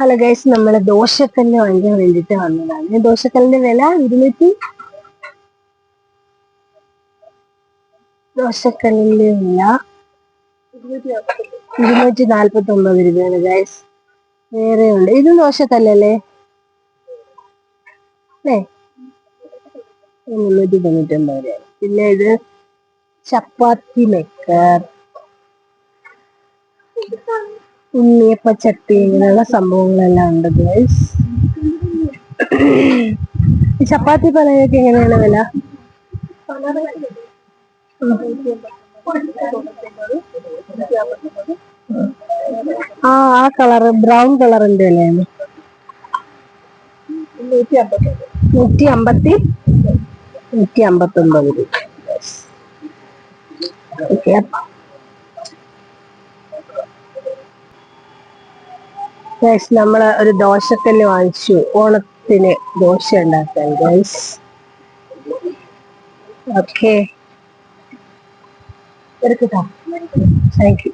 Hello guys നമ്മൾ ദോശക്കല്ല് വാങ്ങിക്കാൻ വേണ്ടിട്ട് വന്നതാണ്. ദോശക്കല്ലിന്റെ വില ഇരുന്നൂറ്റി ദോശക്കല്ലിന്റെ വില ഇരുന്നൂറ്റി നാല്പത്തി ഒമ്പത് രൂപയാണ് ഗൈസ് വേറെ ഉണ്ട്. ഇതും ദോശക്കല്ലല്ലേ? അല്ലേ? മുന്നൂറ്റി തൊണ്ണൂറ്റി ഒമ്പത് രൂപയാണ്. പിന്നെ ഇത് ചപ്പാത്തി മേക്കർ ഉണ്ണിയപ്പച്ചട്ടി ഇങ്ങനെയുള്ള സംഭവങ്ങളെല്ലാം ഉണ്ട് ഗൈസ് ചപ്പാത്തി പലയൊക്കെ എങ്ങനെയാണ് വില? ആ ആ കളർ ബ്രൗൺ കളറിന്റെ വിലയാണ്. നൂറ്റി അമ്പത്തി നൂറ്റി അമ്പത്തി ഒമ്പത് ഓക്കെ ഗൈസ് നമ്മൾ ഒരു ദോശക്കല്ല് വാങ്ങിച്ചു. ഓണത്തിന് ദോശ ഉണ്ടാക്കാൻ ഗൈസ് ഓക്കെ എടുക്കട്ടോ താങ്ക് യു